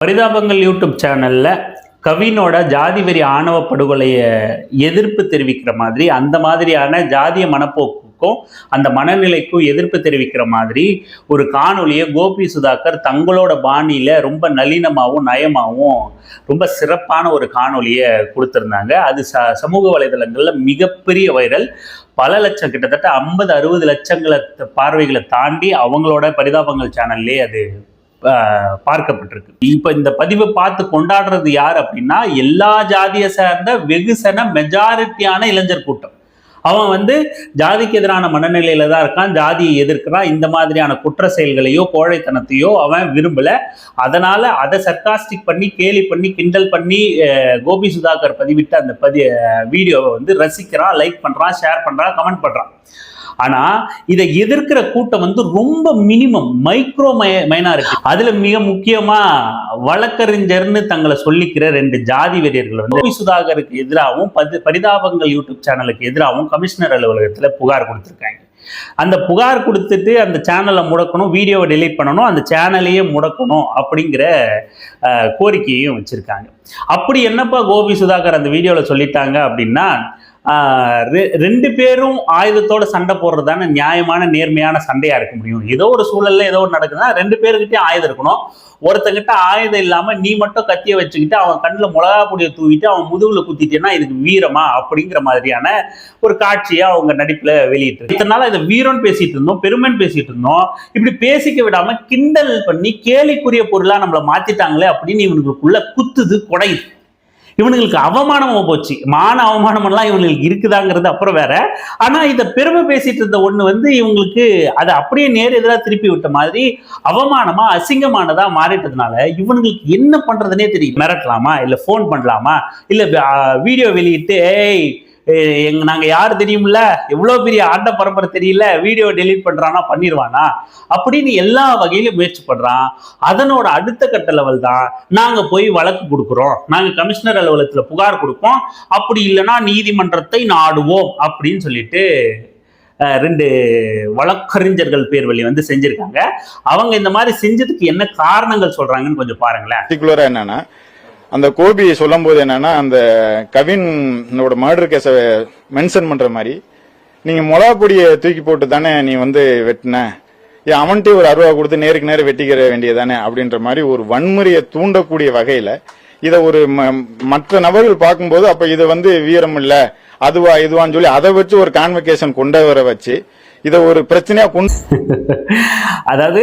பரிதாபங்கள் YouTube சேனலில் கவினோட ஜாதி வெறி ஆணவ படுகொலையை எதிர்ப்பு தெரிவிக்கிற மாதிரி அந்த மாதிரியான ஜாதிய மனப்போக்குக்கும் அந்த மனநிலைக்கும் எதிர்ப்பு தெரிவிக்கிற மாதிரி ஒரு காணொலியை கோபி சுதாகர் தங்களோட பாணியில் ரொம்ப நளினமாகவும் நயமாகவும் ரொம்ப சிறப்பான ஒரு காணொலியை கொடுத்துருந்தாங்க. அது ச சமூக வலைதளங்களில் மிகப்பெரிய வைரல். பல லட்சம் கிட்டத்தட்ட ஐம்பது அறுபது லட்சங்களை பார்வைகளை தாண்டி அவங்களோட பரிதாபங்கள் சேனல்லே அது பார்க்கப்பட்டிருக்கு. இப்ப இந்த பதிவை பார்த்து கொண்டாடுறது யார் அப்படின்னா எல்லா ஜாதியை சேர்ந்த வெகுசன மெஜாரிட்டியான இளைஞர் கூட்டம். அவன் வந்து ஜாதிக்கு எதிரான மனநிலையில தான் இருக்கான் ஜாதியை எதிர்க்கிறான் இந்த மாதிரியான குற்ற செயல்களையோ கோழைத்தனத்தையோ அவன் விரும்பல. அதனால அதை சர்க்காஸ்டிக் பண்ணி கேலி பண்ணி கிண்டல் பண்ணி கோபி சுதாகர் பதிவிட்ட அந்த பதி வீடியோவை வந்து ரசிக்கிறான் லைக் பண்றான் ஷேர் பண்றான் கமெண்ட் பண்றான். ஆனா இதை எதிர்க்கிற கூட்டம் வந்து ரொம்ப மினிமம் மைக்ரோ மை மைனாரிட்டி அதுல மிக முக்கியமா வழக்கறிஞர்னு தங்களை சொல்லிக்கிற ரெண்டு ஜாதி வெறியர்கள் வந்து கோபி சுதாகருக்கு எதிராகவும் பதி பரிதாபங்கள் யூடியூப் சேனலுக்கு எதிராகவும் கமிஷனர் அலுவலகத்துல புகார் கொடுத்திருக்காங்க. அந்த புகார் கொடுத்துட்டு அந்த சேனலை முடக்கணும் வீடியோவை டெலீட் பண்ணணும் அந்த சேனலையே முடக்கணும் அப்படிங்கிற அஹ், கோரிக்கையையும் வச்சிருக்காங்க. அப்படி என்னப்பா கோபி சுதாகர் அந்த வீடியோவில் சொல்லிட்டாங்க அப்படின்னா ரெண்டு பேரும் ஆயுதத்தோட சண்டை போடுறது தானே நியாயமான நேர்மையான சண்டையா இருக்க முடியும். ஏதோ ஒரு சூழல்ல ஏதோ ஒரு நடக்குதுன்னா ரெண்டு பேருக்கிட்டே ஆயுதம் இருக்கணும். ஒருத்தங்கிட்ட ஆயுதம் இல்லாம நீ மட்டும் கத்திய வச்சுக்கிட்டு அவன் கண்ணில் மிளகா பொடியை தூவிட்டு அவன் முதுகுல குத்திட்டேன்னா இதுக்கு வீரமா அப்படிங்கிற மாதிரியான ஒரு காட்சியை அவங்க நடிப்புல வெளியிட்டு இத்தனை நாள் இதை வீரம்னு பேசிட்டு இருந்தோம் பெருமைன்னு பேசிட்டு இருந்தோம். இப்படி பேசிக்க விடாம கிண்டல் பண்ணி கேலிக்குரிய பொருளா நம்மளை மாத்திட்டாங்களே அப்படின்னு இவனுக்குள்ள குத்துது குடையுது. இவனுங்களுக்கு அவமானமாக போச்சு. மான அவமானமெல்லாம் இவங்களுக்கு இருக்குதாங்கிறது அப்புறம் வேற. ஆனா இதை பெருமை பேசிட்டு இருந்த ஒண்ணு வந்து இவங்களுக்கு அதை அப்படியே நேர் எதிராக திருப்பி விட்ட மாதிரி அவமானமா அசிங்கமானதா மாறிட்டதுனால இவனுங்களுக்கு என்ன பண்றதுனே தெரியும் மிரட்டலாமா? இல்ல ஃபோன் பண்ணலாமா? இல்ல வீடியோ வெளியிட்டு ஏய், எங்க நாங்க யார் தெரியும்ல எவ்வளவு பெரிய ஆட்ட பரம்பரை தெரியல? வீடியோ டெலீட் பண்றானா பண்ணிடுவானா அப்படின்னு எல்லா வகையிலும் முயற்சி பண்றான். அதனோட அடுத்த கட்ட லெவல் தான் நாங்க போய் வழக்கு கொடுக்குறோம். நாங்க கமிஷனர் அலுவலகத்துல புகார் கொடுப்போம். அப்படி இல்லைன்னா நீதிமன்றத்தை நாடுவோம் அப்படின்னு சொல்லிட்டு ரெண்டு வழக்கறிஞர்கள் பேர் வழி வந்து செஞ்சிருக்காங்க. அவங்க இந்த மாதிரி செஞ்சதுக்கு என்ன காரணங்கள் சொல்றாங்கன்னு கொஞ்சம் பாருங்களேன். என்னன்னா அந்த கோபி சொல்லும் போது என்னன்னா அந்த கவினோட மர்டர் கேஸ மென்ஷன் பண்ற மாதிரி நீங்க மொளா பொடியை தூக்கி போட்டு தானே நீ வந்து வெட்டின? ஏன் அவன்கிட்ட ஒரு அருவா கொடுத்து நேருக்கு நேரம் வெட்டிக்கிற வேண்டியதானே அப்படின்ற மாதிரி ஒரு வன்முறையை தூண்டக்கூடிய வகையில இத ஒரு ம- மற்ற நபர்கள் பார்க்கும்போது அப்ப இது வந்து வீரம் இல்ல அதுவா இதுவான்னு சொல்லி அதை வச்சு ஒரு கான்வெகேஷன் கொண்டு வர வச்சு இதை ஒரு பிரச்சனையா கொண்டு அதாவது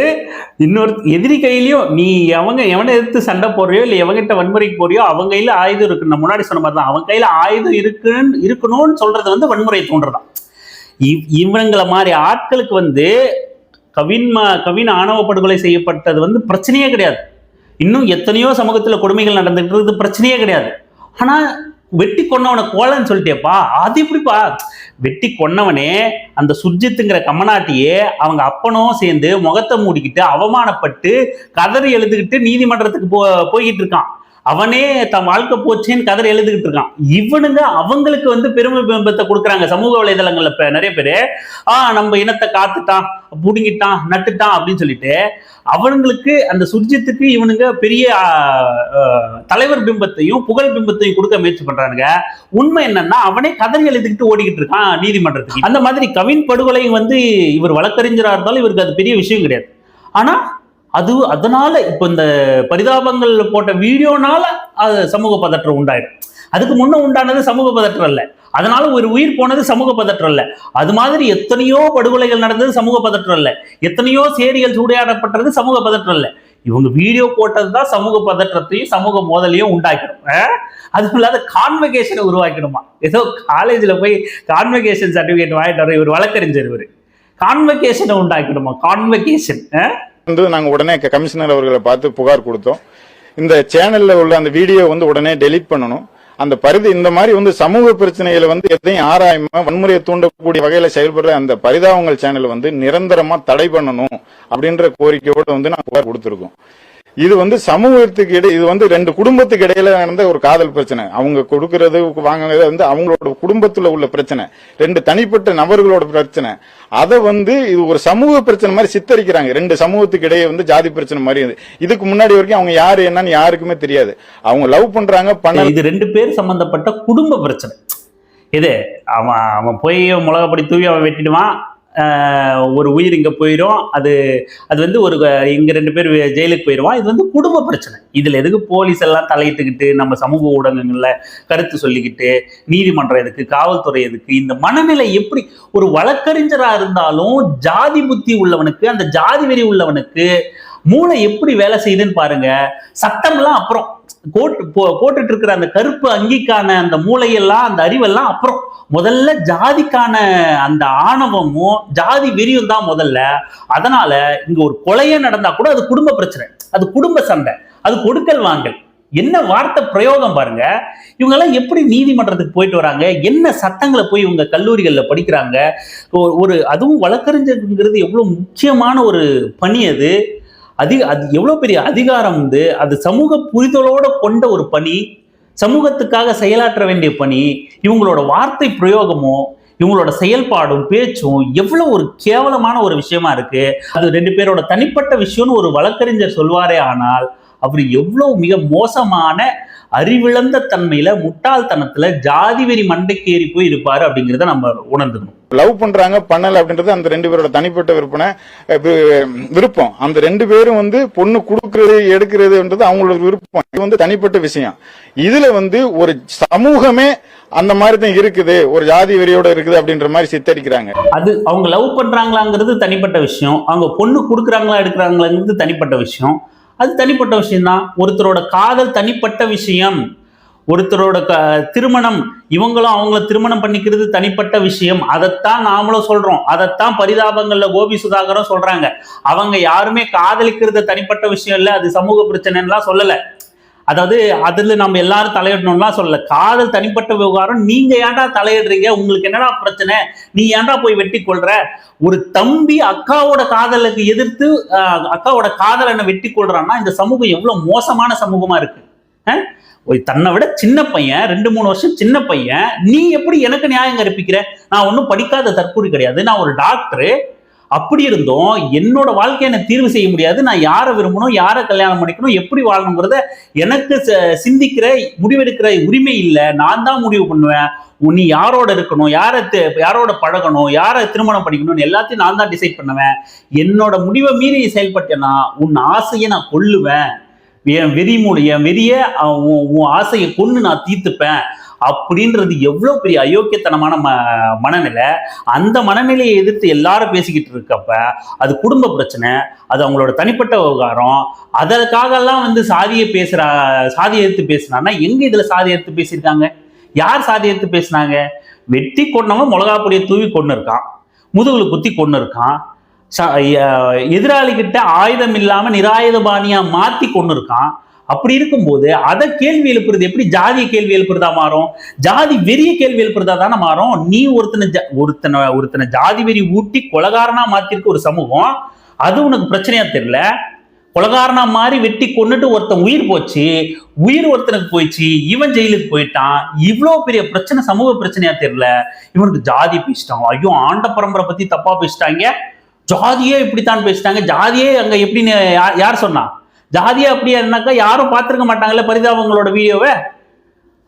இன்னொரு எதிரி கையிலயும் நீ அவங்க எவனை எதிர்த்து சண்டை போடுறியோ இல்லை எவங்கிட்ட வன்முறைக்கு போறியோ அவங்க கையில ஆயுதம் இருக்கு. நான் முன்னாடி சொன்ன மாதிரி தான் அவங்க கையில ஆயுதம் இருக்குன்னு இருக்கணும்னு சொல்றது வந்து வன்முறை தோன்றதான் இவ் இவங்கள மாதிரி ஆட்களுக்கு வந்து கவின் ம- கவின் ஆணவ படுகொலை செய்யப்பட்டது வந்து பிரச்சனையே கிடையாது. இன்னும் எத்தனையோ சமூகத்துல கொடுமைகள் நடந்துகிட்டு இருக்குது பிரச்சனையே கிடையாது. ஆனா வெட்டி கொன்னவனை கோலன்னு சொல்லிட்டேப்பா. அது எப்படிப்பா? வெட்டி கொன்னவனே அந்த சுர்ஜித்துங்கிற கமனாட்டியே அவங்க அப்பனும் சேர்ந்து முகத்தை மூடிக்கிட்டு அவமானப்பட்டு கதறி எழுதுகிட்டு நீதிமன்றத்துக்கு போ போய்கிட்டு இருக்கான். அவனே தன் வாழ்க்கை போச்சேன்னு கதறி எழுதுகிட்டு இருக்கான். இவனுங்க அவங்களுக்கு வந்து பெருமை பிம்பத்தை கொடுக்குறாங்க சமூக வலைதளங்கள்ல இப்போ நிறைய பேரு. ஆ நம்ம இனத்தை காத்துட்டான் புடுங்கிட்டான் நட்டுட்டான் அப்படின்னு சொல்லிட்டு அவனுங்களுக்கு அந்த சுர்ஜித்துக்கு இவனுங்க பெரிய தலைவர் பிம்பத்தையும் புகழ் பிம்பத்தையும் கொடுக்க முயற்சி பண்றானுங்க. உண்மை என்னன்னா அவனே கதறி எழுதிக்கிட்டு ஓடிக்கிட்டு இருக்கான் நீதிமன்றத்துக்கு. அந்த மாதிரி கவின் படுகொலை வந்து இவர் வழக்கறிஞராக இருந்தாலும் இவருக்கு அது பெரிய விஷயம் கிடையாது. ஆனா அது அதனால இப்போ இந்த பரிதாபங்கள் போட்ட வீடியோனால அது சமூக பதற்றம் உண்டாயிடும். அதுக்கு முன்ன உண்டானது சமூக பதற்றம் இல்லை அதனால ஒரு உயிர் போனது சமூக பதற்றம் இல்லை அது மாதிரி எத்தனையோ படுகொலைகள் நடந்தது சமூக பதற்றம் இல்லை எத்தனையோ சேரிகள் சூடையாடப்பட்டது சமூக பதற்றம் இல்லை இவங்க வீடியோ போட்டது தான் சமூக பதற்றத்தையும் சமூக மோதலையும் உண்டாக்கிடும். அதுவும் இல்லாத கான்வெகேஷனை உருவாக்கிடுமா? ஏதோ காலேஜில் போய் கான்வெகேஷன் சர்டிஃபிகேட் வாங்கிட்டு வர இவர் வழக்கறிஞர் இவர். கான்வெகேஷனை உண்டாக்கிடுமா? கான்வெகேஷன் வந்து நாங்கள் உடனே கமிஷனர் அவர்களை பார்த்து புகார் கொடுத்தோம். இந்த சேனல்ல உள்ள அந்த வீடியோ வந்து உடனே டெலிட் பண்ணணும். அந்த பரிதி இந்த மாதிரி வந்து சமூக பிரச்சனைகளை வந்து எதையும் ஆராயாம வன்முறையை தூண்டக்கூடிய வகையில செயல்படுற அந்த பரிதாபங்கள் சேனல் வந்து நிரந்தரமா தடை பண்ணணும் அப்படின்ற கோரிக்கையோட வந்து நான் புகார் கொடுத்திருக்கோம். இது வந்து சமூகத்துக்கு இடையே இது வந்து ரெண்டு குடும்பத்துக்கு இடையில நடந்த ஒரு காதல் பிரச்சனை. அவங்க கொடுக்கறது வாங்குறது வந்து அவங்களோட குடும்பத்துல உள்ள பிரச்சனை. ரெண்டு தனிப்பட்ட நபர்களோட பிரச்சனை. அதை வந்து இது ஒரு சமூக பிரச்சனை மாதிரி சித்தரிக்கிறாங்க. ரெண்டு சமூகத்துக்கு இடையே வந்து ஜாதி பிரச்சனை மாதிரி இதுக்கு முன்னாடி வரைக்கும் அவங்க யாரு என்னன்னு யாருக்குமே தெரியாது. அவங்க லவ் பண்றாங்க பண்ண இது ரெண்டு பேர் சம்பந்தப்பட்ட குடும்ப பிரச்சனை. இது அவன் அவன் போய் மிளகாப்படி தூவி அவன் வெட்டிடுவான். ஒரு உயிர் இங்கே போயிடும் அது அது வந்து ஒரு இங்கே ரெண்டு பேர் ஜெயிலுக்கு போயிடுவான் இது வந்து குடும்ப பிரச்சனை. இதில் எதுக்கு போலீஸ் எல்லாம் தலையிட்டுக்கிட்டு நம்ம சமூக ஊடகங்களில் கருத்து சொல்லிக்கிட்டு நீதிமன்றம் எதுக்கு காவல்துறை எதுக்கு இந்த மனநிலை எப்படி ஒரு வழக்கறிஞராக இருந்தாலும் ஜாதி புத்தி உள்ளவனுக்கு அந்த ஜாதி வெறி உள்ளவனுக்கு மூளை எப்படி வேலை செய்யுதுன்னு பாருங்க சட்டம்லாம் அப்புறம். போட்டு போ- போட்டுட்டு இருக்கிற அந்த கருப்பு அங்கிக்கான அந்த மூளையெல்லாம் அந்த அறிவெல்லாம் அப்புறம். முதல்ல ஜாதிக்கான அந்த ஆணவமும் ஜாதி வெறியும் தான் முதல்ல. அதனால இங்க ஒரு கொலையே நடந்தா கூட அது குடும்ப பிரச்சனை. அது குடும்ப சண்டை. அது கொடுக்கல் வாங்கல். என்ன வார்த்தை பிரயோகம் பாருங்க. இவங்க எல்லாம் எப்படி நீதிமன்றத்துக்கு போயிட்டு வராங்க? என்ன சட்டங்களை போய் இவங்க கல்லூரிகளில் படிக்கிறாங்க? ஒரு அதுவும் வழக்கறிஞருங்கிறது எவ்வளவு முக்கியமான ஒரு பணி அது. அதிக அது எவ்வளோ பெரிய அதிகாரம் வந்து அது சமூக புரிதலோடு கொண்ட ஒரு பணி சமூகத்துக்காக செயலாற்ற வேண்டிய பணி இவங்களோட வார்த்தை பிரயோகமும் இவங்களோட செயல்பாடும் பேச்சும் எவ்வளோ ஒரு கேவலமான ஒரு விஷயமா இருக்கு. அது ரெண்டு பேரோட தனிப்பட்ட விஷயம்னு ஒரு வழக்கறிஞர் சொல்வாரே ஆனால் அவர் எவ்வளோ மிக மோசமான அறிவிழந்த தன்மையில முட்டாள்தனத்துல ஜாதி வெறி மண்டைக்கு ஏறி போய் இருப்பாரு அப்படிங்கிறத நம்ம உணர்ந்துக்கணும். லவ் பண்றாங்க பண்ணல அப்படின்றது அந்த ரெண்டு பேரோட தனிப்பட்ட விற்பனை விருப்பம். அந்த ரெண்டு பேரும் வந்து பொண்ணு கொடுக்கறது எடுக்கிறதுன்றது அவங்களோட விருப்பம். இது வந்து தனிப்பட்ட விஷயம். இதுல வந்து ஒரு சமூகமே அந்த மாதிரி தான் இருக்குது. ஒரு ஜாதி வெறியோட இருக்குது அப்படின்ற மாதிரி சித்தரிக்கிறாங்க. அது அவங்க லவ் பண்றாங்களாங்கிறது தனிப்பட்ட விஷயம். அவங்க பொண்ணு கொடுக்குறாங்களா எடுக்கிறாங்களாங்கிறது தனிப்பட்ட விஷயம். அது தனிப்பட்ட விஷயம்தான். ஒருத்தரோட காதல் தனிப்பட்ட விஷயம். ஒருத்தரோட க திருமணம் இவங்களும் அவங்கள திருமணம் பண்ணிக்கிறது தனிப்பட்ட விஷயம். அதைத்தான் நாமளும் சொல்றோம். அதைத்தான் பரிதாபங்கள்ல கோபி சுதாகரும் சொல்றாங்க. அவங்க யாருமே காதலிக்கிறது தனிப்பட்ட விஷயம் இல்லை. அது சமூக பிரச்சனைலாம் சொல்லலை. அதாவது அதுல நம்ம எல்லாரும் தலையிடணும்லாம் சொல்லல. காதல் தனிப்பட்ட விவகாரம் நீங்க ஏன்டா தலையிடுறீங்க? உங்களுக்கு என்னடா பிரச்சனை? நீ ஏன்டா போய் வெட்டி கொள்ற? ஒரு தம்பி அக்காவோட காதலுக்கு எதிர்த்து ஆஹ், அக்காவோட காதலனை வெட்டி கொள்றான்னா இந்த சமூகம் எவ்வளவு மோசமான சமூகமா இருக்கு. ஒரு தன்னை விட சின்ன பையன் ரெண்டு மூணு வருஷம் சின்ன பையன் நீ எப்படி எனக்கு நியாயம் கற்பிக்கிற? நான் ஒன்றும் படிக்காத தற்கொலை கிடையாது. நான் ஒரு டாக்டரு. அப்படி இருந்தும். என்னோட வாழ்க்கையை எனக்கு தீர்வு செய்ய முடியாது. நான் யாரை விரும்பணும் யாரை கல்யாணம் பண்ணிக்கணும் எப்படி வாழணுங்கிறத எனக்கு சிந்திக்கிற முடிவெடுக்கிற உரிமை இல்லை. நான் தான் முடிவு பண்ணுவேன். நீ யாரோட இருக்கணும் யாரை யாரோட பழகணும் யாரை திருமணம் பண்ணிக்கணும்னு எல்லாத்தையும் நான் தான் டிசைட் பண்ணுவேன். என்னோட முடிவை மீறி செயல்பட்டேன்னா உன் ஆசையை நான் கொல்லுவேன். என் வெறி மூலம் என் வெறிய உன் உன் ஆசையை கொன்று நான் தீர்த்துப்பேன். அப்படின்றது எவ்வளோ பெரிய அயோக்கியத்தனமான ம மனநிலை. அந்த மனநிலையை எதிர்த்து எல்லாரும் பேசிக்கிட்டு இருக்கப்ப அது குடும்ப பிரச்சனை அது அவங்களோட தனிப்பட்ட விவகாரம் அதற்காகலாம் வந்து சாதியை பேசுற சாதியை எடுத்து பேசுனான்னா எங்க இதுல சாதி எடுத்து பேசியிருக்காங்க? யார் சாதி எடுத்து பேசுனாங்க? வெட்டி கொண்டவன் மிளகா பொடியை தூவி கொண்டு இருக்கான் முதுகுல குத்தி கொண்டு இருக்கான் ச- எதிராளி கிட்ட ஆயுதம் இல்லாம நிராயுதபாணியாக மாத்தி கொண்டு இருக்கான் அப்படி இருக்கும்போது அதை கேள்வி எழுப்புறது எப்படி? ஜாதிய கேள்வி எழுப்புறதா மாறும்? ஜாதி வெறிய கேள்வி எழுப்புறதா தானே மாறும்? நீ ஒருத்தனை ஒருத்தனை ஒருத்தனை ஜாதி வெறி ஊட்டி கொலகாரனா மாத்திருக்க ஒரு சமூகம் அது உனக்கு பிரச்சனையா தெரியல? கொலகாரனா மாதிரி வெட்டி கொண்டுட்டு ஒருத்தன் உயிர் போச்சு உயிர் ஒருத்தனுக்கு போயிடுச்சு இவன் ஜெயிலுக்கு போயிட்டான் இவ்வளோ பெரிய பிரச்சனை சமூக பிரச்சனையா தெரியல? இவனுக்கு ஜாதி பேசிட்டான் ஐயோ ஆண்ட பரம்பரை பத்தி தப்பா பேசிட்டாங்க. ஜாதியே இப்படித்தான் பேசிட்டாங்க. ஜாதியே அங்க எப்படின்னு யார் யார் சொன்னா? ஜாதியாக அப்படியா இருந்தாக்கா யாரும் பார்த்துருக்க மாட்டாங்கல்ல பரிதாபங்களோட வீடியோவை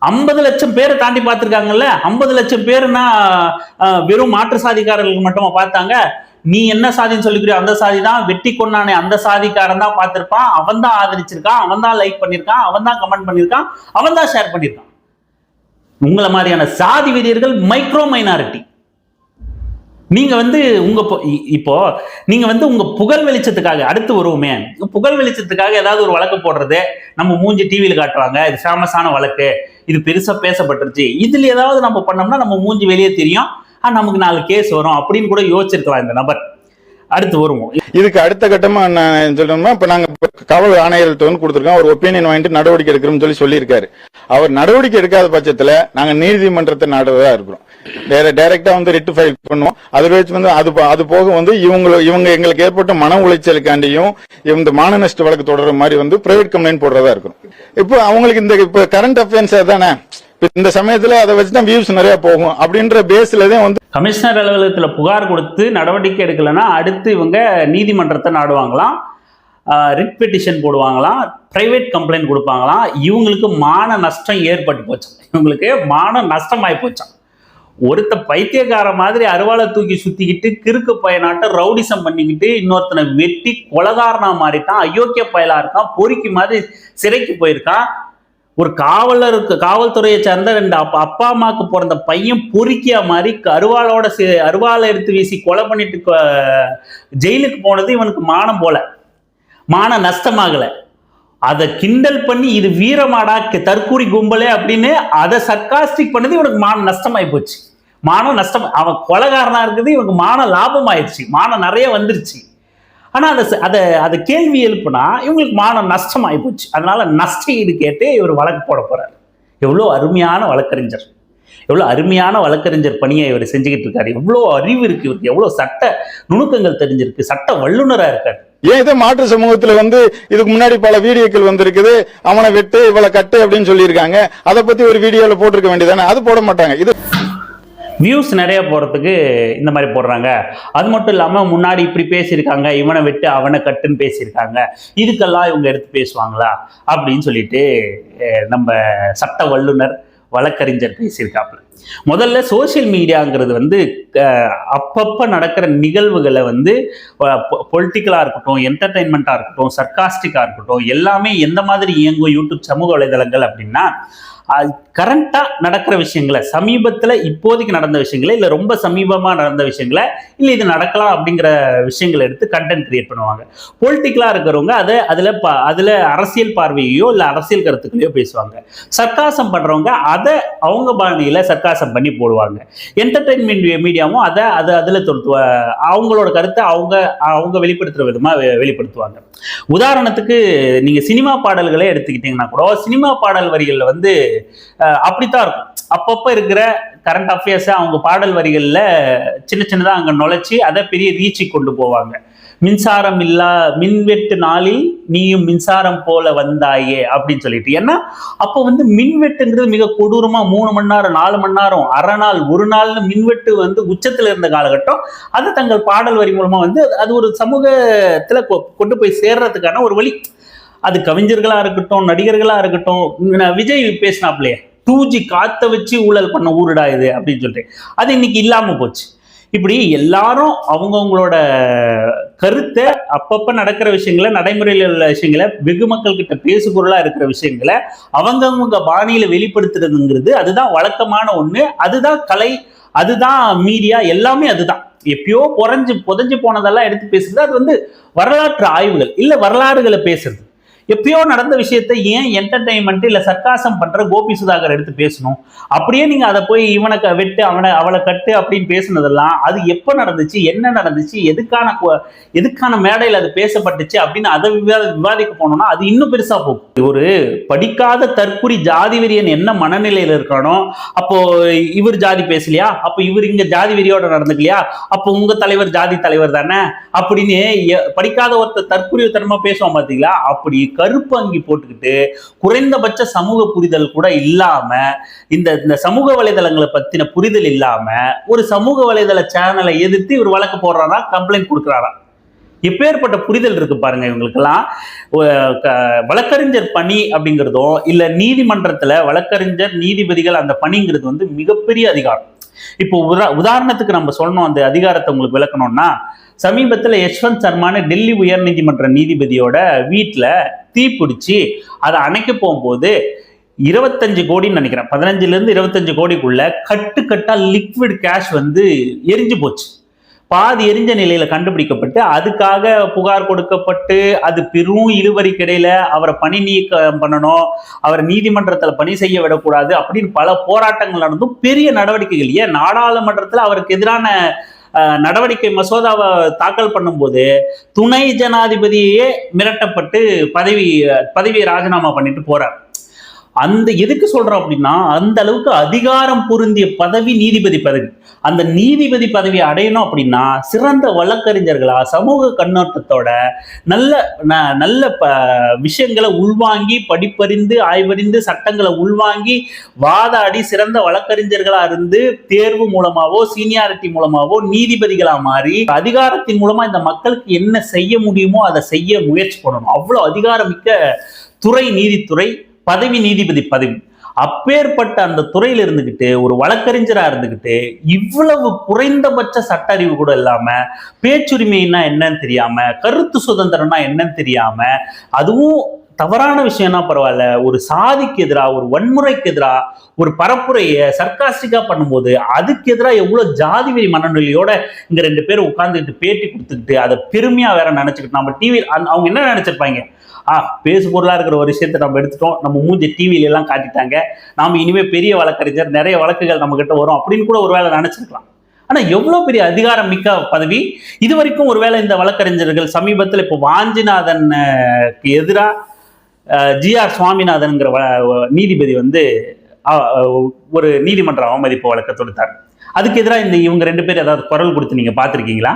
ஐம்பது லட்சம் பேரை தாண்டி பார்த்துருக்காங்கல்ல? ஐம்பது லட்சம் பேருனா வெறும் மாற்று சாதிக்காரர்களுக்கு மட்டுமா பார்த்தாங்க? நீ என்ன சாதின்னு சொல்லிக்கிறியோ அந்த சாதி தான் வெட்டி கொண்டானே அந்த சாதிக்காரன் தான் பார்த்துருப்பான். அவன் தான் ஆதரிச்சிருக்கான். அவன் தான் லைக் பண்ணியிருக்கான். அவன் தான் கமெண்ட் பண்ணியிருக்கான். அவன் தான் ஷேர் பண்ணியிருக்கான். உங்களை மாதிரியான சாதி வெறியர்கள் மைக்ரோ மைனாரிட்டி நீங்க வந்து உங்க இ- இப்போ நீங்க வந்து உங்க புகழ் வெளிச்சத்துக்காக அடுத்து வருவோமே. புகழ் வெளிச்சத்துக்காக ஏதாவது ஒரு வழக்கு போடுறது நம்ம மூஞ்சி டிவியில காட்டுவாங்க இது ஃபேமஸான வழக்கு இது பெருசா பேசப்பட்டுருச்சு. இதுல ஏதாவது நம்ம பண்ணோம்னா நம்ம மூஞ்சி வெளியே தெரியும். நமக்கு நாலு கேஸ் வரும் அப்படின்னு கூட யோசிச்சிருக்கலாம் இந்த நபர். அடுத்து வருவோம். இதுக்கு அடுத்த கட்டமா நான் சொல்லணும்னா இப்ப நாங்க காவல் ஆணையர்கிட்ட வந்து கொடுத்துருக்கோம். அவர் ஒப்பீனியன் வாங்கிட்டு நடவடிக்கை எடுக்கிறோம்னு சொல்லி சொல்லியிருக்காரு. அவர் நடவடிக்கை எடுக்காத பட்சத்துல நாங்க நீதிமன்றத்தை நாடுவதா இருக்கிறோம். வேற டைரக்டா வந்து ரிட்டு ஃபைல் பண்ணுவோம். அதர்வைஸ் வந்து அது அது போக வந்து இவங்க இவங்க எங்களுக்கு ஏற்பட்ட மன உளைச்சலுக்காண்டியும் இந்த மான நஷ்ட வழக்கு தொடர்ற மாதிரி வந்து பிரைவேட் கம்ப்ளைண்ட் போடுறதா இருக்கும் இப்போ அவங்களுக்கு இந்த இப்போ கரண்ட் அஃபேர்ஸ் தானே இந்த சமயத்துல அதை வச்சுதான் வியூஸ் நிறைய போகும். அப்படின்ற பேஸ்ல தான் வந்து கமிஷனர் அலுவலகத்தில் புகார் கொடுத்து நடவடிக்கை எடுக்கலைன்னா அடுத்து இவங்க நீதிமன்றத்தை நாடுவாங்களாம். ரிட் பெட்டிஷன் போடுவாங்களாம். பிரைவேட் கம்ப்ளைண்ட் கொடுப்பாங்களாம். இவங்களுக்கு மான நஷ்டம் ஏற்பட்டு போச்சான் இவங்களுக்கு மான நஷ்டமாயி போச்சான் ஒருத்த பைத்தியக்கார மாதிரி அருவாளை தூக்கி சுத்திக்கிட்டு கிறுக்கு பயனாட்ட ரவுடிசம் பண்ணிக்கிட்டு இன்னொருத்தனை வெட்டி கொலகாரனா மாறிட்டான். அயோக்கிய பயலா இருக்கான். பொறுக்கி மாதிரி சிறைக்கு போயிருக்கான். ஒரு காவலருக்கு காவல்துறையை சேர்ந்த ரெண்டு அப்பா அப்பா அம்மாவுக்கு பிறந்த பையன் பொறுக்கியா மாதிரி அருவாளோட சே- அருவாளை எடுத்து வீசி கொலை பண்ணிட்டு ஜெயிலுக்கு போனது இவனுக்கு மானம் போல. மான நஷ்டமாகலை. அதை கிண்டல் பண்ணி இது வீரமாடா தற்கூரி கும்பலே அப்படின்னு அதை சர்க்காஸ்டிக் பண்ணது இவனுக்கு மான நஷ்டமாயி போச்சு. மானம் நஷ்டம் அவன் கொலகாரனா இருக்குது இவனுக்கு மான லாபம் ஆயிடுச்சு மானம் நிறைய வந்துருச்சு. ஆனால் அதை அதை அதை கேள்வி எழுப்புனா இவங்களுக்கு மானம் நஷ்டமாகி போச்சு. அதனால நஷ்ட ஈடு கேட்டு இவர் வழக்கு போட போகிறார் எவ்வளோ அருமையான வழக்கறிஞர். எவ்வளோ அருமையான வழக்கறிஞர் பணியை இவர் செஞ்சுக்கிட்டு இருக்காரு. எவ்வளோ அறிவு இருக்கு இவருக்கு. எவ்வளோ சட்ட நுணுக்கங்கள் தெரிஞ்சிருக்கு. சட்ட வல்லுநராக இருக்காரு. ஏன் இதே மாற்று சமூகத்துல வந்து இதுக்கு முன்னாடி பல வீடியோக்கள் வந்திருக்குது. அவனை வெட்டு இவளை கட்டு அப்படின்னு சொல்லியிருக்காங்க. அதை பத்தி ஒரு வீடியோவில் போட்டிருக்க வேண்டியதானே அது போட மாட்டாங்க. இது வியூஸ் நிறைய போகிறதுக்கு இந்த மாதிரி போடுறாங்க. அது மட்டும் இல்லாமல் முன்னாடி இப்படி பேசியிருக்காங்க இவனை விட்டு அவனை கட்டுன்னு பேசியிருக்காங்க. இதுக்கெல்லாம் இவங்க எடுத்து பேசுவாங்களா? அப்படின்னு சொல்லிட்டு நம்ம சட்ட வல்லுனர் வழக்கறிஞர் பேசியிருக்காப்புல. முதல்ல சோஷியல் மீடியாங்கிறது வந்து அப்பப்போ நடக்கிற நிகழ்வுகளை வந்து பொலிட்டிக்கலாக இருக்கட்டும் என்டர்டைன்மெண்ட்டாக இருக்கட்டும் சர்க்காஸ்டிக்காக இருக்கட்டும் எல்லாமே எந்த மாதிரி இயங்கும் யூடியூப் சமூக வலைதளங்கள் அப்படின்னா கரண்ட்டாக நடக்கிற விஷயங்களை சமீபத்தில் இப்போதைக்கு நடந்த விஷயங்களை இல்லை ரொம்ப சமீபமாக நடந்த விஷயங்களை இல்லை இது நடக்கலாம் அப்படிங்கிற விஷயங்களை எடுத்து கண்டென்ட் கிரியேட் பண்ணுவாங்க. பொலிட்டிக்கலாக இருக்கிறவங்க அதை அதில் ப அதில் அரசியல் பார்வையோ இல்லை அரசியல் கருத்துக்களையோ பேசுவாங்க. சர்க்காசம் பண்ணுறவங்க அதை அவங்க பாணியில் சர்க்காசம் பண்ணி போடுவாங்க. என்டர்டெயின்மெண்ட் மீடியாவும் அதை அதை அதில் அவங்களோட கருத்தை அவங்க அவங்க வெளிப்படுத்துகிற விதமாக வெளிப்படுத்துவாங்க. உதாரணத்துக்கு நீங்கள் சினிமா பாடல்களே எடுத்துக்கிட்டிங்கன்னா கூட சினிமா பாடல் வரிகளில் வந்து அப்படித்தான் இருக்கும். அப்பப்போ இருக்கிற கரண்ட் அஃபேர்ஸை அவங்க பாடல் வரிகளில் சின்ன சின்னதாக அங்கே நுழைச்சி அதை பெரிய ரீச்சி கொண்டு போவாங்க. மின்சாரம் இல்லா மின்வெட்டு நாளில் நீயும் மின்சாரம் போல வந்தாயே அப்படின்னு சொல்லிட்டு. ஏன்னா அப்போ வந்து மின்வெட்டுங்கிறது மிக கொடூரமா மூணு மணி நேரம் நாலு மணி நேரம் அரை நாள் ஒரு நாள்னு மின்வெட்டு வந்து உச்சத்துல இருந்த காலகட்டம். அது தங்கள் பாடல் வரி மூலமா வந்து அது ஒரு சமூகத்துல கொ- கொண்டு போய் சேர்றதுக்கான ஒரு வழி. அது கவிஞர்களாக இருக்கட்டும் நடிகர்களாக இருக்கட்டும் நான் விஜய் பேசினாப்லையே டூ ஜி வச்சு ஊழல் பண்ண ஊருடா இது அப்படின்னு சொல்லிட்டு. அது இன்னைக்கு இல்லாமல் போச்சு. இப்படி எல்லாரும் அவங்கவுங்களோட கருத்தை அப்பப்போ நடக்கிற விஷயங்களை நடைமுறையில் உள்ள விஷயங்களை வெகு மக்கள் கிட்ட இருக்கிற விஷயங்களை அவங்கவுங்க பாணியில் வெளிப்படுத்துறதுங்கிறது அதுதான் வழக்கமான ஒன்று அதுதான் கலை அதுதான் மீடியா எல்லாமே அதுதான். எப்பயோ குறைஞ்சு புதஞ்சு போனதெல்லாம் எடுத்து பேசுறது அது வந்து வரலாற்று ஆய்வுகள். இல்லை வரலாறுகளை பேசுறது. எப்பயோ நடந்த விஷயத்தை ஏன் என்டர்டைன்மெண்ட் இல்லை சர்க்காசம் பண்ற கோபி சுதாகர் எடுத்து பேசணும்? அப்படியே நீங்க அதை போய் இவனை க- வெட்டு அவனை அவளை கட்டு அப்படின்னு பேசுனதெல்லாம் அது எப்போ நடந்துச்சு? என்ன நடந்துச்சு? எதுக்கான எதுக்கான மேடையில் அது பேசப்பட்டுச்சு? அப்படின்னு அதை விவாத விவாதிக்க போனோம்னா அது இன்னும் பெருசா போகும். ஒரு படிக்காத தற்குறி ஜாதி வெறியன் என்ன மனநிலையில இருக்கானோ அப்போ இவர் ஜாதி பேசலையா? அப்போ இவர் இங்க ஜாதி வெறியோட நடந்துக்கலையா? அப்போ உங்க தலைவர் ஜாதி தலைவர் தானே? அப்படின்னு படிக்காத ஒருத்தர் தற்குறித்தனமாக பேசுவான் பார்த்தீங்களா அப்படி கருப்பு அங்கி போட்டுக்கிட்டு குறைந்தபட்ச சமூக புரிதல் கூட இல்லாம இந்த இந்த சமூக வலைதளங்களை பத்தின புரிதல் இல்லாம ஒரு சமூக வலைதள சேனலை எதிர்த்து இவர் வழக்கு போடுறாரா கம்ப்ளைண்ட் கொடுக்குறாரா? எப்பேற்பட்ட புரிதல் இருக்கு பாருங்க இவங்களுக்கெல்லாம். வழக்கறிஞர் பணி அப்படிங்கிறதும் இல்ல நீதிமன்றத்துல வழக்கறிஞர் நீதிபதிகள் அந்த பணிங்கிறது வந்து மிகப்பெரிய அதிகாரம். இப்போ உதா உதாரணத்துக்கு நம்ம சொல்லணும் அந்த அதிகாரத்தை உங்களுக்கு விளக்கணும்னா சமீபத்துல யஷ்வந்த் சர்மான டெல்லி உயர்நீதிமன்ற நீதிபதியோட வீட்டுல தீ அதை அணைக்க போகும்போது இருபத்தஞ்சு கோடின்னு நினைக்கிறேன். பதினஞ்சுல இருந்து இருபத்தஞ்சு கோடிக்குள்ள கட்டு கட்டா லிக்விட் கேஷ் வந்து எரிஞ்சு போச்சு. பாதி எரிஞ்ச நிலையில கண்டுபிடிக்கப்பட்டு அதுக்காக புகார் கொடுக்கப்பட்டு அது பெரும் இழுவரிக்கிடையில அவரை பணி நீக்கம் பண்ணணும் அவரை நீதிமன்றத்துல பணி செய்ய விடக்கூடாது அப்படின்னு பல போராட்டங்கள் நடந்தும் பெரிய நடவடிக்கைகள். ஏன்? நாடாளுமன்றத்துல அவருக்கு எதிரான நடவடிக்கை மசோதாவை தாக்கல் பண்ணும்போது துணை ஜனாதிபதியே மிரட்டப்பட்டு பதவி பதவியை ராஜினாமா பண்ணிட்டு போறார். அந்த எதுக்கு சொல்றோம் அப்படின்னா அந்த அளவுக்கு அதிகாரம் பொருந்திய பதவி நீதிபதி பதவி. அந்த நீதிபதி பதவி அடையணும் அப்படின்னா சிறந்த வழக்கறிஞர்களா சமூக கண்ணோட்டத்தோட நல்ல ந- நல்ல ப விஷயங்களை உள்வாங்கி படிப்பறிந்து ஆய்வறிந்து சட்டங்களை உள்வாங்கி வாதாடி சிறந்த வழக்கறிஞர்களா இருந்து தேர்வு மூலமாவோ சீனியாரிட்டி மூலமாவோ நீதிபதிகளா மாறி அதிகாரத்தின் மூலமா இந்த மக்களுக்கு என்ன செய்ய முடியுமோ அதை செய்ய முயற்சி பண்ணணும். அவ்வளவு அதிகாரமிக்க துறை நீதித்துறை பதவி நீதிபதி பதவி. அப்பேற்பட்ட அந்த துறையில இருந்துகிட்டு ஒரு வழக்கறிஞரா இருந்துகிட்டு இவ்வளவு குறைந்தபட்ச சட்ட அறிவு கூட இல்லாம பேச்சுரிமைன்னா என்னன்னு தெரியாம கருத்து சுதந்திரம்னா என்னன்னு தெரியாம அதுவும் தவறான விஷயம்னா பரவாயில்ல ஒரு சாதிக்கு எதிராக ஒரு வன்முறைக்கு எதிராக ஒரு பரப்புரையை சர்க்காஸ்டிக்கா பண்ணும்போது அதுக்கு எதிராக எவ்வளவு ஜாதி வெறி மனநிலையோட இங்க ரெண்டு பேரும் உட்கார்ந்துக்கிட்டு பேட்டி கொடுத்துக்கிட்டு அதை பெருமையா வேற நினைச்சுக்கிட்டு நம்ம டிவி அவங்க என்ன நினைச்சிருப்பாங்க? ஆ பேசு பொருளாக இருக்கிற ஒரு விஷயத்தை நம்ம எடுத்துட்டோம். நம்ம மூஞ்சி டிவில எல்லாம் காட்டிட்டாங்க. நாம் இனிமேல் பெரிய வழக்கறிஞர் நிறைய வழக்குகள் நம்மக்கிட்ட வரும் அப்படின்னு கூட ஒரு வேலை நினச்சிருக்கலாம். ஆனால் எவ்வளோ பெரிய அதிகாரம் மிக்க பதவி? இது வரைக்கும் ஒருவேளை இந்த வழக்கறிஞர்கள் சமீபத்தில் இப்போ வாஞ்சிநாதனுக்கு எதிராக ஜிஆர் சுவாமிநாதன்ங்கிற வ- நீதிபதி வந்து ஒரு நீதிமன்ற அவமதிப்பு வழக்கை தொடுத்தார். அதுக்கு எதிராக இந்த இவங்க ரெண்டு பேர் ஏதாவது குரல் கொடுத்து நீங்கள் பார்த்துருக்கீங்களா?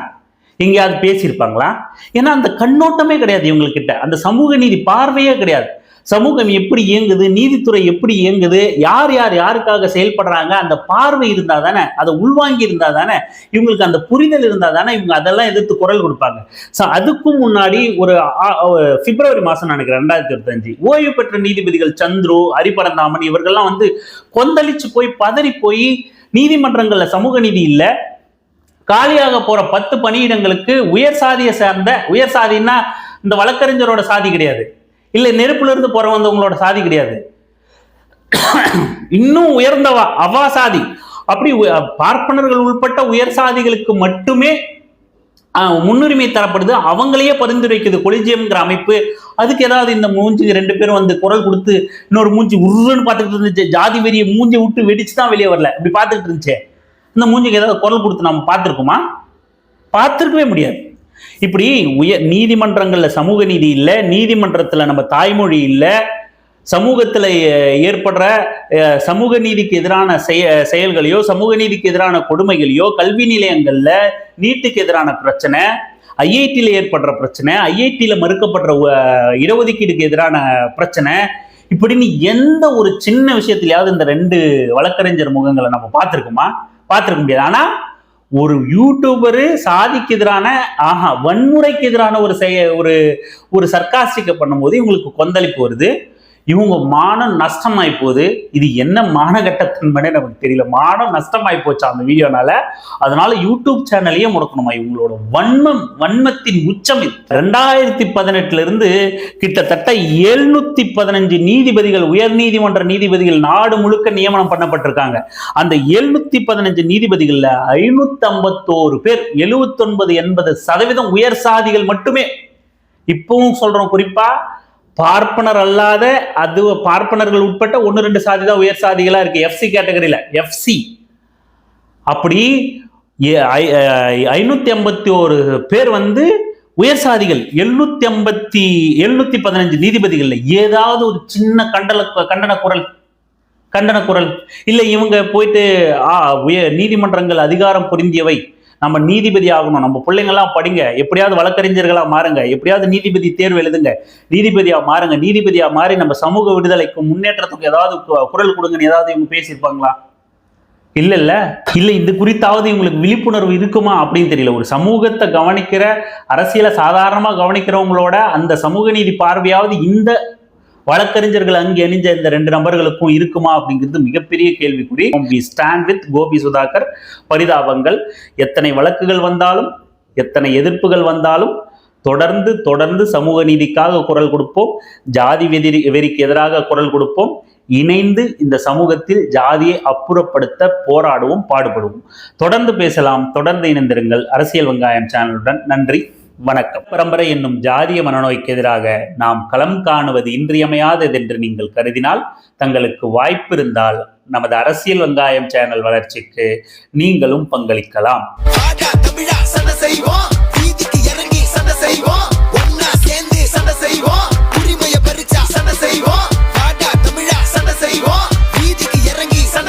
எங்கேயாவது பேசியிருப்பாங்களா? ஏன்னா அந்த கண்ணோட்டமே கிடையாது இவங்கக்கிட்ட அந்த சமூக நீதி பார்வையே கிடையாது. சமூகம் எப்படி இயங்குது நீதித்துறை எப்படி இயங்குது யார் யார் யாருக்காக செயல்படுறாங்க அந்த பார்வை இருந்தால் தானே அதை உள்வாங்கி இருந்தா தானே இவங்களுக்கு அந்த புரிதல் இருந்தால் தானே இவங்க அதெல்லாம் எதிர்த்து குரல் கொடுப்பாங்க. ஸோ அதுக்கும் முன்னாடி ஒரு பிப்ரவரி மாதம் நினைக்கிறேன் ரெண்டாயிரத்தி இருபத்தஞ்சு ஓய்வு பெற்ற நீதிபதிகள் சந்துரு ஹரிபரந்தாமன் இவர்கள்லாம் வந்து கொந்தளிச்சு போய் பதறி போய் நீதிமன்றங்களில் சமூக நீதி இல்லை காலியாக போற பத்து பணியிடங்களுக்கு உயர் சாதியை சார்ந்த உயர் சாதின்னா இந்த வழக்கறிஞரோட சாதி கிடையாது. இல்லை நெருப்புல இருந்து பிறந்தவங்களோட சாதி கிடையாது. இன்னும் உயர்ந்தவா? அவா சாதி. அப்படி பார்ப்பனர்கள் உள்பட்ட உயர் சாதிகளுக்கு மட்டுமே முன்னுரிமை தரப்படுது. அவங்களையே பரிந்துரைக்குது கொலிஜியம்ங்கிற அமைப்பு. அதுக்கு ஏதாவது இந்த மூஞ்சி ரெண்டு பேரும் வந்து குரல் கொடுத்து இன்னொரு மூஞ்சி உருன்னு பார்த்துக்கிட்டு இருந்துச்சு. ஜாதி வெறிய மூஞ்சி விட்டு வெடிச்சு தான் வெளியே வரல. இப்படி பார்த்துக்கிட்டு இருந்துச்சு. இந்த மூஞ்சிக்கு ஏதாவது குரல் கொடுத்து நம்ம பார்த்துருக்கோமா? பார்த்துருக்கவே முடியாது. இப்படி உயர் நீதிமன்றங்களில் சமூக நீதி இல்லை நீதிமன்றத்தில் நம்ம தாய்மொழி இல்லை சமூகத்தில் ஏற்படுற சமூக நீதிக்கு எதிரான செய செயல்களையோ சமூக நீதிக்கு எதிரான கொடுமைகளையோ கல்வி நிலையங்களில் நீட்டுக்கு எதிரான பிரச்சனை ஐஐடியில் ஏற்படுற பிரச்சனை ஐஐடியில் மறுக்கப்படுற இடஒதுக்கீடுக்கு எதிரான பிரச்சனை இப்படின்னு எந்த ஒரு சின்ன விஷயத்துலையாவது இந்த ரெண்டு வழக்கறிஞர் முகங்களை நம்ம பார்த்துருக்கோமா? பார்த்துருக்க முடியாது. ஆனால் ஒரு யூடியூபரு சாதிக்கு எதிரான ஆஹா வன்முறைக்கு எதிரான ஒரு செய்ய ஒரு ஒரு சர்க்காஸ்டிக்கை பண்ணும்போது இவங்களுக்கு கொந்தளிப்பு வருது. இவங்க மானம் நஷ்டமாய் போகுது. இது என்ன மானகட்டத்தன்மைனே நமக்கு தெரியல. மானம் நஷ்டமாய் போச்சு அந்த வீடியோனால? அதனால யூடியூப் சேனலையே முடக்கணுமா? இவங்களோட வன்மம் வன்மத்தின் உச்சம் இது. ரெண்டாயிரத்தி பதினெட்டுல இருந்து கிட்டத்தட்ட எழுநூத்தி பதினஞ்சு நீதிபதிகள் உயர் நீதிமன்ற நீதிபதிகள் நாடு முழுக்க நியமனம் பண்ணப்பட்டிருக்காங்க. அந்த எழுநூத்தி பதினஞ்சு நீதிபதிகள்ல ஐநூத்தி ஐம்பத்தோரு பேர் எழுவத்தொன்பது எண்பது சதவீதம் உயர் சாதிகள் மட்டுமே. இப்பவும் சொல்றோம் குறிப்பா பார்ப்பனர் அல்லாத அது பார்ப்பனர்கள் உட்பட்ட ஒன்று ரெண்டு சாதி தான் உயர் சாதிகளாக இருக்கு. எஃப்சி கேட்டகரியில் எஃப்சி அப்படி ஏ- ஐ- ஐநூத்தி ஐம்பத்தி ஒரு பேர் வந்து உயர் சாதிகள். எழுநூத்தி ஐம்பத்தி எழுநூத்தி பதினஞ்சு நீதிபதிகள்ல ஏதாவது ஒரு சின்ன கண்டல கண்டன குரல் கண்டன குரல். இல்லை இவங்க போயிட்டு ஆ உயர் நீதிமன்றங்கள் அதிகாரம் பொருந்தியவை. நம்ம நீதிபதி ஆகணும். நம்ம பிள்ளைங்கள்லாம் படிங்க. எப்படியாவது வழக்கறிஞர்களாக மாறுங்க. எப்படியாவது நீதிபதி தேர்வு எழுதுங்க. நீதிபதியாக மாறுங்க. நீதிபதியாக மாறி நம்ம சமூக விடுதலைக்கும் முன்னேற்றத்துக்கு ஏதாவது கு- குரல் கொடுங்கன்னு ஏதாவது இவங்க பேசியிருப்பாங்களா? இல்லை இல்லை. இல்லை இது குறித்தாவது இவங்களுக்கு விழிப்புணர்வு இருக்குமா அப்படின்னு தெரியல. ஒரு சமூகத்தை கவனிக்கிற அரசியலை சாதாரணமாக கவனிக்கிறவங்களோட அந்த சமூக நீதி பார்வையாவது இந்த வழக்கறிஞர்கள் அங்கே அணிஞ்ச இந்த ரெண்டு நபர்களுக்கும் இருக்குமா அப்படிங்கிறது மிகப்பெரிய கேள்விக்குறி. We stand with Gopi Sudhakar. பரிதாபங்கள். எத்தனை வழக்குகள் வந்தாலும் எத்தனை எதிர்ப்புகள் வந்தாலும் தொடர்ந்து தொடர்ந்து சமூக நீதிக்காக குரல் கொடுப்போம். ஜாதி வெதிரி வெறிக்கு எதிராக குரல் கொடுப்போம். இணைந்து இந்த சமூகத்தில் ஜாதியை அப்புறப்படுத்த போராடுவோம் பாடுபடுவோம். தொடர்ந்து பேசலாம். தொடர்ந்து இணைந்திருங்கள். அரசியல் வெங்காயம் சேனலுடன். நன்றி. வணக்கம். பரம்பரை என்னும் ஜாதிய மனநோய்க்கு எதிராக நாம் களம் காணுவது இன்றியமையாதது என்று நீங்கள் கருதினால் தங்களுக்கு வாய்ப்பு இருந்தால் நமது அரசியல் வெங்காயம் சேனல் வளர்ச்சிக்கு நீங்களும் பங்களிக்கலாம்.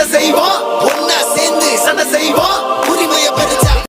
செய்வோம். ஒன்னா சேர்ந்து சண்டை செய்வோம்.